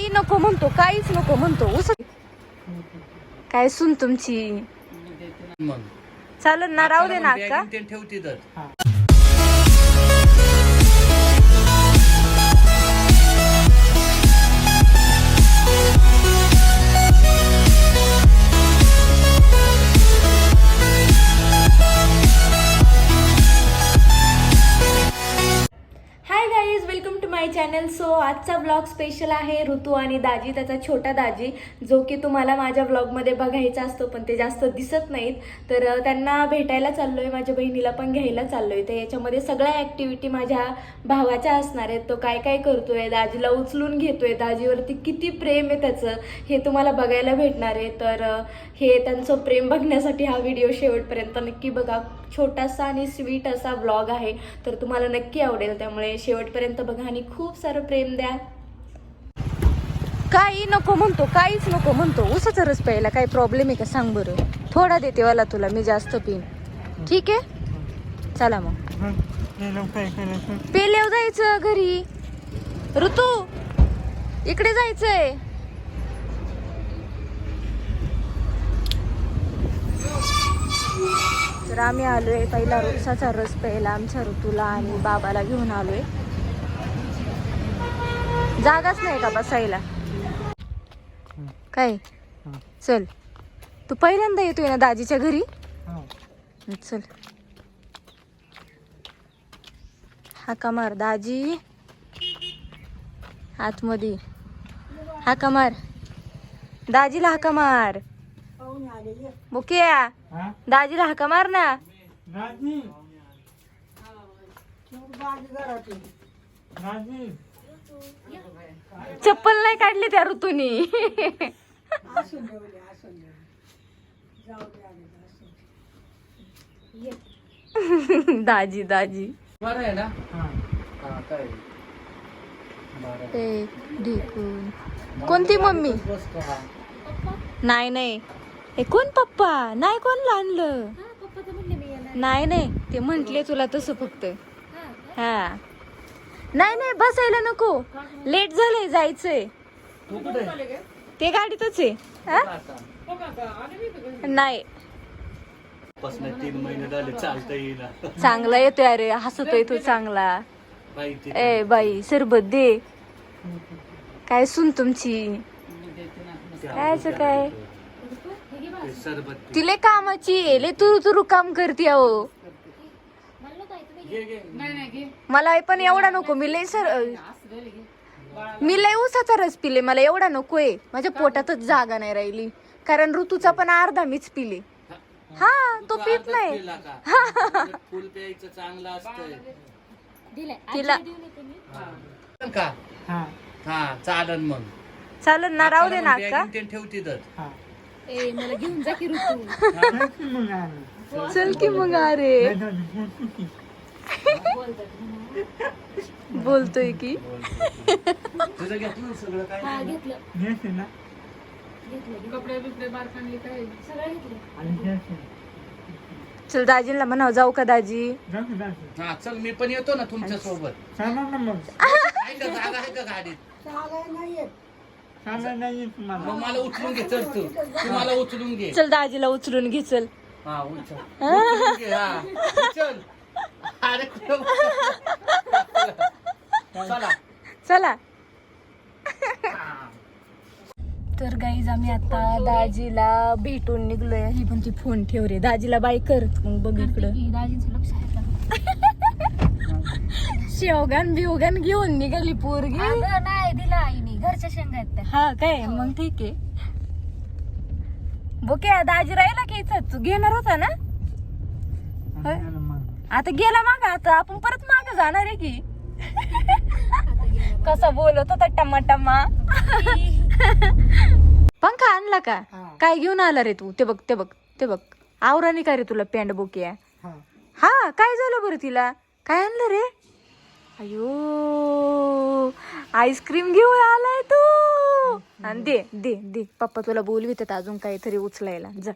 काही नको म्हणतो काहीच नको म्हणतो. उस काय सुन तुमची? चालन ना राहू दे ना का आणि चॅनल सो आजचा ब्लॉग स्पेशल आहे ऋतू आणि दाजी त्याचा छोटा दाजी जो की तुम्हाला माझ्या ब्लॉगमध्ये बघायचा असतो पण ते जास्त दिसत नाहीत. तर त्यांना भेटायला चाललो आहे माझ्या बहिणीला पण घ्यायला चाललो आहे तर याच्यामध्ये सगळ्या ॲक्टिव्हिटी माझ्या भावाच्या असणार आहेत. तो काय काय करतो आहे दाजीला उचलून घेतो आहे दाजीवरती किती प्रेम आहे त्याचं हे तुम्हाला बघायला भेटणार आहे. तर हे त्यांचं प्रेम बघण्यासाठी हा व्हिडिओ शेवटपर्यंत नक्की बघा. छोटासा आणि स्वीट असा ब्लॉग आहे. तर तुम्हाला नक्की आवडेल. त्यामुळे शेवटपर्यंत बघा आणि खूप सारं प्रेम द्या. काही नको म्हणतो काहीच नको म्हणतो. उसाचा रस प्यायला काही प्रॉब्लेम आहे का? सांग बरं. थोडा देते वाला तुला मी जास्त पिन ठीक आहे? चला मग. पेल्यावर जायचं घरी. ऋतू इकडे जायचंय. तर आम्ही आलोय पहिला रोसाचा रस प्यायला आमच्या ऋतूला आणि बाबाला घेऊन आलोय. जागाच नाही का बसायला? काय? चल. तू पहिल्यांदा येतोय ना दाजीच्या घरी? चल. हाका मार दाजी. आतमध्ये हाका मार. दाजीला हाका मार. बुकिया दाजीला हाका मार ना चप्पल नाही काढली त्या ऋतूनी. दाजी दाजी. हा. कोणती मम्मी? नाही नाही. हे कोण पप्पा? नाही कोण आणलं नाही नाही ते म्हंटले तुला तसं फक्त. हा नाही नाही बसायला नको. लेट झालंय जायचंय. तू कुठे? ते गाडीतच आहे. हा? नाही. पासन तीन महिने झाले चालता येईल चांगला येतोय अरे हसतोय तू चांगला. माहिती ए बाई सरबत दे. काय सुन तुमची? कायचं काय ते सरबत तिले कामाची आहे, लय तुरु तुरु काम करते अहो. घे घे. मला पण एवढा नको. मी लय सर मी लय उसाचा रस पिले. मला एवढा नकोय. माझ्या पोटातच जागा नाही राहिली. कारण ऋतूचा पण अर्धा मीच पिले. हा तो तू पित नाही. पिला का? फुल प्यायचं चांगलं असतंय. तिला हा. का? हा. चालन मग. चालन ना राहू दे ना का आणि ते ठेवते तर चल की मग अरे बोलतोय की. तुझं घेतलं. ना सगळं काय चल दाजींना म्हणाव जाऊ का दाजी? हा चल मी पण येतो ना तुमच्यासोबत आहे का जागा का गाडीत मग मला उचलून घे चल तू. तू मला उचलून घे. चल दाजीला उचलून घे चल. हा उचल. उचलून घे हा. उचल. अरे कुठं चला. चला. तर गाईज आम्ही आता दाजीला भेटून निघलोय. ही पण ती फोन ठेव रे दाजीला बाय कर. मग बघ इकडं. शेवगान बिवगान घेऊन निघाली पोरगी. नाही दिला घरच्या शेंगा आहेत त्या. हा काय? मग ठीक आहे. बोके दाजी राहिला की इथं? तू घेणार होता ना? होय? आता गेला माग आता आपण परत माग जाणार आहे की? कसा बोलत होता टम्मा टम्मा पंखा आणला का? काय घेऊन आला रे तू? ते बघ ते बघ ते बघ. आवराने का रे तुला पॅन्ट बोके. हा. काय झालं बरं तिला? काय आणलं रे? अयो आईस्क्रीम घेऊन आलाय तू आणि दे दे दे. पप्पा तुला बोलवितात अजून काहीतरी उचलायला. जा.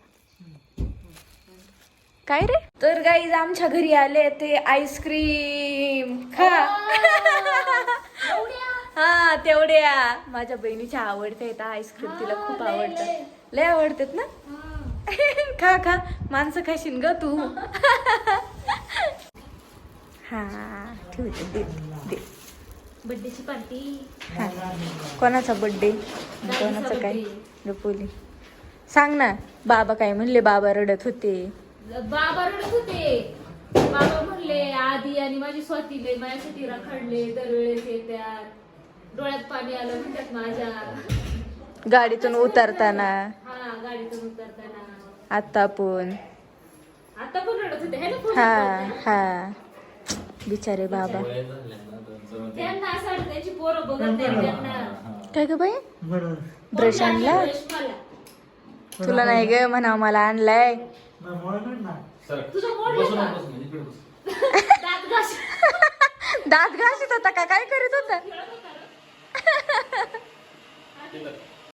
काय रे? तर गाईज आमच्या घरी आले ते आईस्क्रीम खा. हा. तेवढ्या. माझ्या बहिणीच्या आवडते आईस्क्रीम तिला खूप आवडतात. लय. आवडतात ना? खा खा. माणसं खाशीन ग तू. हा ठेवते. दे दे. बर्थडेची पार्टी हा कोणाचा बर्थडे कोणाचं काय? गपोली सांग ना बाबा काय म्हणले? बाबा रडत होते. बाबा रडत होते. बाबा म्हणले आधी आणि माझी स्वातीले माझ्यासाठी रखडले दरवेळेस येतात डोळ्यात पाणी आलं म्हणतात माझ्या. गाडीतून उतरताना. हा गाडीतून उतरताना. आता पण. आता पण रडत होते. हा हा बिचारे बाबा. त्यांना असं वाटतं त्यांची पोरं बघत नाही त्यांना. काय ग बाई? ब्रश आणला? ब्रश? मला. तुला नाही ग म्हणा मला आणलाय. तुझा मोड दात घास. दात घासीत होता का? काय करीत होता?